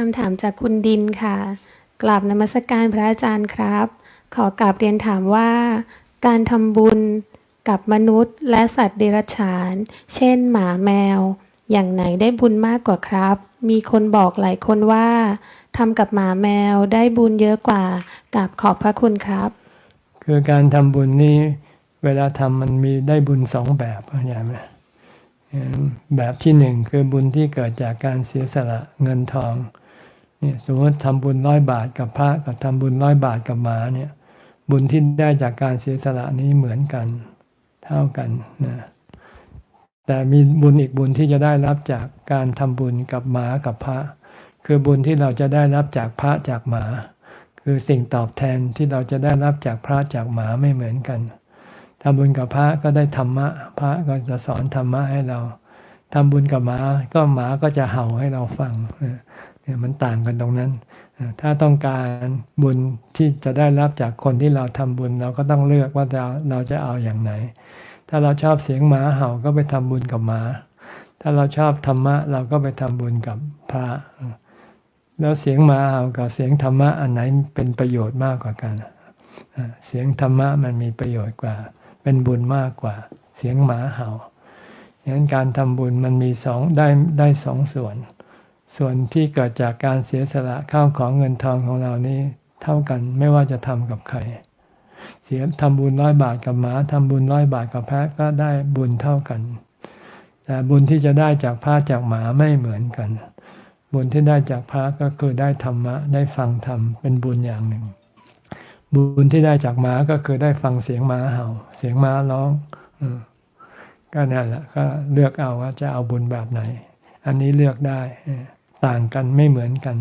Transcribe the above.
คำถามจากคุณดินค่ะ กราบนมัสการพระอาจารย์ครับ ขอกราบเรียนถามว่า การทำบุญกับมนุษย์ และสัตว์เดรัจฉาน เช่น หมาแมว อย่างไหนได้บุญมากกว่าครับ มีคนบอกหลายคนว่าทำกับหมาแมวได้บุญเยอะกว่ากราบขอบพระคุณครับ คือการทำบุญนี้เวลาทำมันมีได้บุญสองแบบเข้าใจไหมแบบที่หนึ่งคือบุญที่เกิดจากการเสียสละเงินทอง เนี่ยสมมติทำบุญร้อยบาทกับพระกับทำบุญร้อยบาทกับหมาเนี่ยบุญที่ได้จากการเสียสละนี้เหมือนกันเท่ากันนะแต่มีบุญอีกบุญที่จะได้รับจากการทำบุญกับหมากับพระ คือบุญที่เราจะได้รับจากพระจากหมา คือสิ่งตอบแทนที่เราจะได้รับจากพระจากหมาไม่เหมือนกันทำบุญกับพระก็ได้ธรรมะ พระก็จะสอนธรรมะให้เราทำบุญกับหมาก็หมาก็จะเห่าให้เราฟังเมันต่างกันตรงนั้น ถ้าต้องการบุญที่จะได้รับจากคนที่เราทำบุญเราก็ต้องเลือกว่าเราเราจะเอาอย่างไหน ถ้าเราชอบเสียงหมาเห่าก็ไปทำบุญกับหมา ถ้าเราชอบธรรมะเราก็ไปทำบุญกับพระ แล้วเสียงหมาเห่ากับเสียงธรรมะอันไหนเป็นประโยชน์มากกว่ากัน เสียงธรรมะมันมีประโยชน์กว่า เป็นบุญมากกว่า เสียงหมาเห่าดังนั้นการทำบุญมันมีสองได้ได้สองส่วน ส่วนที่เกิดจากการเสียสละข้าวของเงินทองของเรานี่เท่ากันไม่ว่าจะทำกับใคร เสียทำบุญร้อยบาทกับหมาทำบุญร้อยบาทกับแพะก็ได้บุญเท่ากัน แต่บุญที่จะได้จากพระจากหมาไม่เหมือนกัน บุญที่ได้จากพระก็คือได้ธรรมะได้ฟังธรรมเป็นบุญอย่างหนึ่ง บุญที่ได้จากหมาก็คือได้ฟังเสียงหมาเห่า เสียงหมาร้องอก็นั่นแหละก็เลือกเอาว่าจะเอาบุญแบบไหน อันนี้เลือกได้ ต่างกันไม่เหมือนกัน